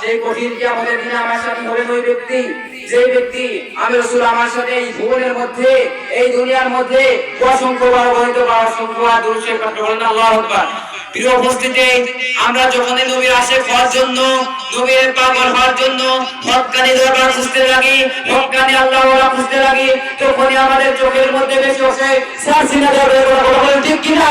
সেই কঠিন দিনে আমার সাথে ওই ব্যক্তি। যে ব্যক্তি, আমি রাসূল আমার সাথে এই ভুবনের মধ্যে, এই দুনিয়ার মধ্যে বা আল্লাহু প্রিয় উপস্থিতি, আমরা যখন নবীর আসে হওয়ার জন্য, নবীর পাগল হওয়ার জন্য হকানি দরবার খুঁজতে লাগি, হকানি আল্লাহ ওরা খুঁজতে লাগি, তখনই আমাদের চোখের মধ্যে বেশি বলেন ঠিক কিনা?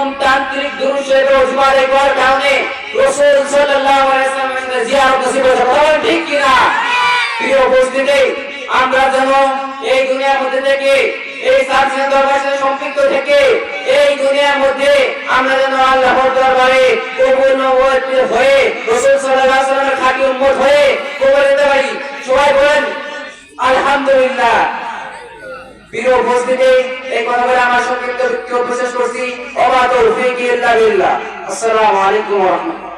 নিয়মতান্ত্রিক দুরুশের অধিকার করার কারণে রাসূল সাল্লাল্লাহু আলাইহি নসিব হয়েছে। বলেন ঠিক কিনা? প্রিয় উপস্থিতি, আমরা যেন এই দুনিয়ার মধ্যে থেকে, এই সার্জিনা দরবারের সম্পৃক্ত থেকে, এই দুনিয়ার মধ্যে আমরা যেন আল্লাহর দরবারে কবুল হয়ে, রাসূল সাল্লাল্লাহু ওয়াসাল্লামের খাঁটি উম্মত হয়ে কবুল দিতে পারি। সবাই বলেন, আলহামদুলিল্লাহ। প্রিয় উপস্থিতি, এই কথা বলে আমার সংক্ষিপ্ত বক্তব্য শেষ করছি। তৌফিক ইল্লা বিল্লাহ। আসসালামু আলাইকুম ওয়া রাহমাতুল্লাহ।